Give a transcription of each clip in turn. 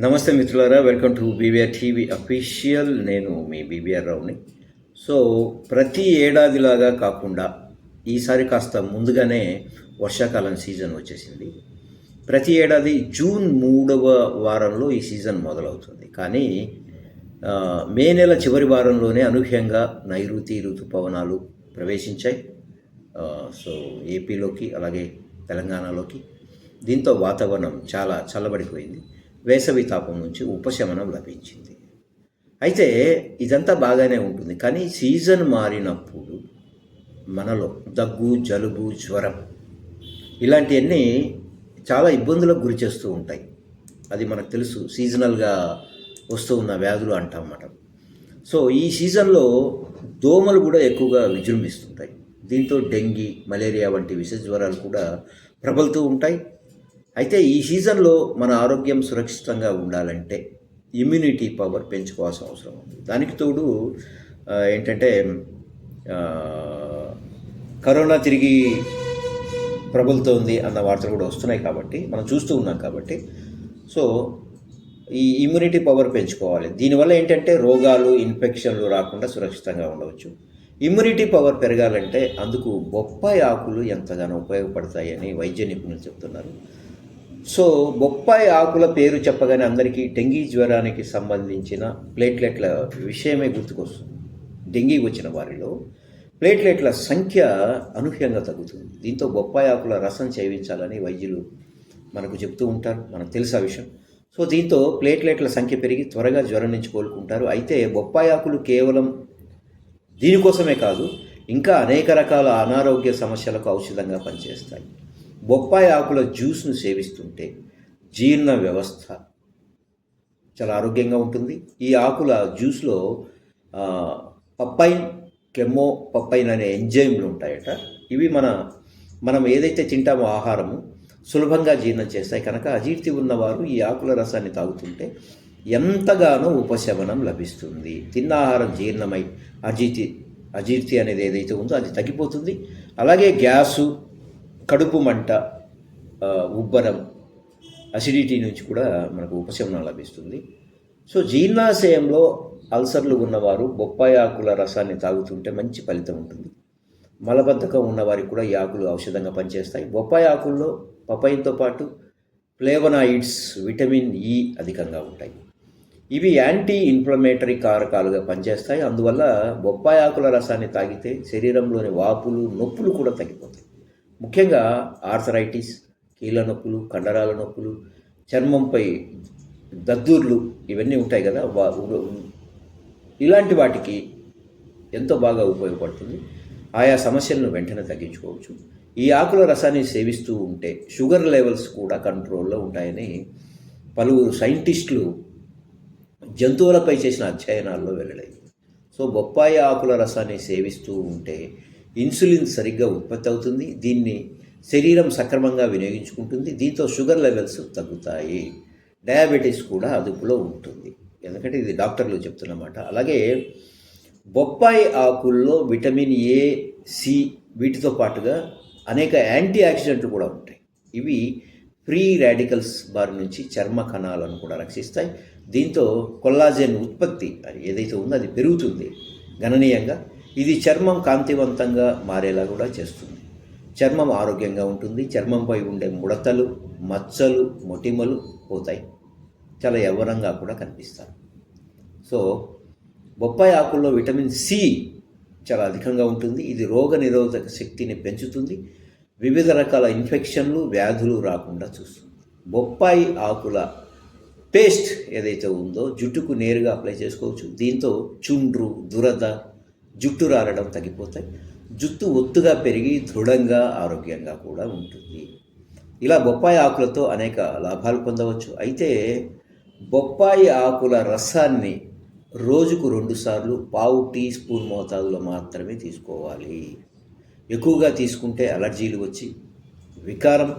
నమస్తే మిత్రులారా welcome to BBR TV official నేను మీ బీబీఆర్ రావుని. సో ప్రతి ఏడాదిలాగా కాకుండా ఈసారి కాస్త ముందుగానే వర్షాకాలం సీజన్ వచ్చేసింది. ప్రతి ఏడాది జూన్ మూడవ వారంలో ఈ సీజన్ మొదలవుతుంది. కానీ మే నెల చివరి వారంలోనే అనూహ్యంగా నైరుతి ఋతుపవనాలు ప్రవేశించాయి. సో ఏపీలోకి అలాగే తెలంగాణలోకి దీంతో వాతావరణం చాలా చల్లబడిపోయింది. వేసవి తాపం నుంచి ఉపశమనం లభించింది. అయితే ఇదంతా బాగానే ఉంటుంది. కానీ సీజన్ మారినప్పుడు మనలో దగ్గు జలుబు జ్వరం ఇలాంటివన్నీ చాలా ఇబ్బందులకు గురి చేస్తూ ఉంటాయి. అది మనకు తెలుసు. సీజనల్గా వస్తూ ఉన్న వ్యాధులు అంటాం మనం సో ఈ సీజన్లో దోమలు కూడా ఎక్కువగా విజృంభిస్తుంటాయి. దీంతో డెంగీ మలేరియా వంటి విష జ్వరాలు కూడా ప్రబలుతూ ఉంటాయి. అయితే ఈ సీజన్లో మన ఆరోగ్యం సురక్షితంగా ఉండాలంటే ఇమ్యూనిటీ పవర్ పెంచుకోవాల్సిన అవసరం ఉంది. దానికి తోడు ఏంటంటే కరోనా తిరిగి ప్రబలుతోంది అన్న వార్తలు కూడా వస్తున్నాయి కాబట్టి మనం చూస్తూ ఉన్నాం కాబట్టి. సో ఈ ఇమ్యూనిటీ పవర్ పెంచుకోవాలి. దీనివల్ల ఏంటంటే రోగాలు ఇన్ఫెక్షన్లు రాకుండా సురక్షితంగా ఉండవచ్చు. ఇమ్యూనిటీ పవర్ పెరగాలంటే అందుకు బొప్పాయి ఆకులు ఎంతగానో ఉపయోగపడతాయని వైద్య నిపుణులు చెప్తున్నారు. సో బొప్పాయి ఆకుల పేరు చెప్పగానే అందరికీ డెంగీ జ్వరానికి సంబంధించిన ప్లేట్లెట్ల విషయమే గుర్తుకొస్తుంది. డెంగీ వచ్చిన వారిలో ప్లేట్లెట్ల సంఖ్య అనూహ్యంగా తగ్గుతుంది. దీంతో బొప్పాయి ఆకుల రసం సేవించాలని వైద్యులు మనకు చెప్తూ ఉంటారు. మనకు తెలుసా విషయం. సో దీంతో ప్లేట్లెట్ల సంఖ్య పెరిగి త్వరగా జ్వరం నుంచి కోలుకుంటారు. అయితే బొప్పాయి ఆకులు కేవలం దీనికోసమే కాదు ఇంకా అనేక రకాల అనారోగ్య సమస్యలకు ఔషధంగా పనిచేస్తాయి. బొప్పాయి ఆకుల జ్యూస్ను సేవిస్తుంటే జీర్ణ వ్యవస్థ చాలా ఆరోగ్యంగా ఉంటుంది. ఈ ఆకుల జ్యూస్లో పప్పైన్ కెమ్మో పప్పైన్ అనే ఎంజైమ్లు ఉంటాయట. ఇవి మన మనం ఏదైతే తింటామో ఆహారము సులభంగా జీర్ణం చేస్తాయి. కనుక అజీర్తి ఉన్నవారు ఈ ఆకుల రసాన్ని తాగుతుంటే ఎంతగానో ఉపశమనం లభిస్తుంది. తిన్న ఆహారం జీర్ణమై అజీర్తి అజీర్తి అనేది ఏదైతే ఉందో అది తగ్గిపోతుంది. అలాగే గ్యాసు కడుపు మంట ఉబ్బరం అసిడిటీ నుంచి కూడా మనకు ఉపశమనం లభిస్తుంది. సో జీర్ణాశయంలో అల్సర్లు ఉన్నవారు బొప్పాయి ఆకుల రసాన్ని తాగుతుంటే మంచి ఫలితం ఉంటుంది. మలబద్ధకం ఉన్నవారికి కూడా ఈ ఆకులు ఔషధంగా పనిచేస్తాయి. బొప్పాయి ఆకుల్లో పపాయితో పాటు ఫ్లేవనాయిడ్స్ విటమిన్ ఇ అధికంగా ఉంటాయి. ఇవి యాంటీ ఇన్ఫ్లమేటరీ కారకాలుగా పనిచేస్తాయి. అందువల్ల బొప్పాయి ఆకుల రసాన్ని తాగితే శరీరంలోని వాపులు నొప్పులు కూడా తగ్గిపోతాయి. ముఖ్యంగా ఆర్థరైటిస్ కీళ్ళ నొప్పులు కండరాల నొప్పులు చర్మంపై దద్దూర్లు ఇవన్నీ ఉంటాయి కదా ఇలాంటి వాటికి ఎంతో బాగా ఉపయోగపడుతుంది. ఆయా సమస్యలను వెంటనే తగ్గించుకోవచ్చు. ఈ ఆకుల రసాన్ని సేవిస్తూ ఉంటే షుగర్ లెవెల్స్ కూడా కంట్రోల్లో ఉంటాయని పలువురు సైంటిస్టులు జంతువులపై చేసిన అధ్యయనాల్లో వెల్లడైంది. సో బొప్పాయి ఆకుల రసాన్ని సేవిస్తూ ఉంటే ఇన్సులిన్ సరిగ్గా ఉత్పత్తి అవుతుంది దీన్ని శరీరం సక్రమంగా వినియోగించుకుంటుంది దీంతో షుగర్ లెవెల్స్ తగ్గుతాయి. డయాబెటీస్ కూడా అదుపులో ఉంటుంది. ఎందుకంటే ఇది డాక్టర్లు చెప్తున్నమాట. అలాగే బొప్పాయి ఆకుల్లో విటమిన్ ఏ సి వీటితో పాటుగా అనేక యాంటీ ఆక్సిడెంట్లు కూడా ఉంటాయి. ఇవి ఫ్రీ రాడికల్స్ బారి నుంచి చర్మ కణాలను కూడా రక్షిస్తాయి. దీంతో కొల్లాజెన్ ఉత్పత్తి అది ఏదైతే ఉందో అది పెరుగుతుంది గణనీయంగా. ఇది చర్మం కాంతివంతంగా మారేలా కూడా చేస్తుంది. చర్మం ఆరోగ్యంగా ఉంటుంది. చర్మంపై ఉండే ముడతలు మచ్చలు మొటిమలు పోతాయి. చాలా యవ్వరంగా కూడా కనిపిస్తారు. సో బొప్పాయి ఆకుల్లో విటమిన్ సి చాలా అధికంగా ఉంటుంది. ఇది రోగ నిరోధక శక్తిని పెంచుతుంది. వివిధ రకాల ఇన్ఫెక్షన్లు వ్యాధులు రాకుండా చూస్తుంది. బొప్పాయి ఆకుల పేస్ట్ ఏదైతే ఉందో జుట్టుకు నేరుగా అప్లై చేసుకోవచ్చు. దీంతో చుండ్రు దురద జుట్టు రాలడం తగ్గిపోతాయి. జుట్టు ఒత్తుగా పెరిగి దృఢంగా ఆరోగ్యంగా కూడా ఉంటుంది. ఇలా బొప్పాయి ఆకులతో అనేక లాభాలు పొందవచ్చు. అయితే బొప్పాయి ఆకుల రసాన్ని రోజుకు రెండుసార్లు పావు టీ స్పూన్ మోతాదులో మాత్రమే తీసుకోవాలి. ఎక్కువగా తీసుకుంటే అలర్జీలు వచ్చి వికారం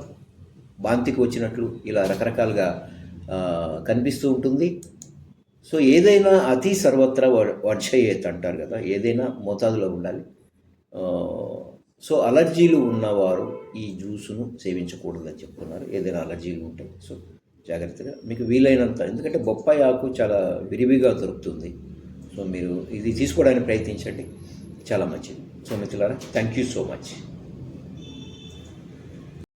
వాంతికి వచ్చినట్లు ఇలా రకరకాలుగా కనిపిస్తూ ఉంటుంది. సో ఏదైనా అతి సర్వత్రా వ- వర్షయేత్ అంటారు కదా ఏదైనా మోతాదులో ఉండాలి. సో అలర్జీలు ఉన్నవారు ఈ జ్యూసును సేవించకూడదని చెప్తున్నారు. ఏదైనా అలర్జీలు ఉంటాయి సో జాగ్రత్తగా మీకు వీలైనంత ఎందుకంటే బొప్పాయి ఆకు చాలా విరివిగా దొరుకుతుంది. సో మీరు ఇది తీసుకోవడానికి ప్రయత్నించండి. చాలా మంచిది. సో మిత్రులారా థ్యాంక్ యూ సో మచ్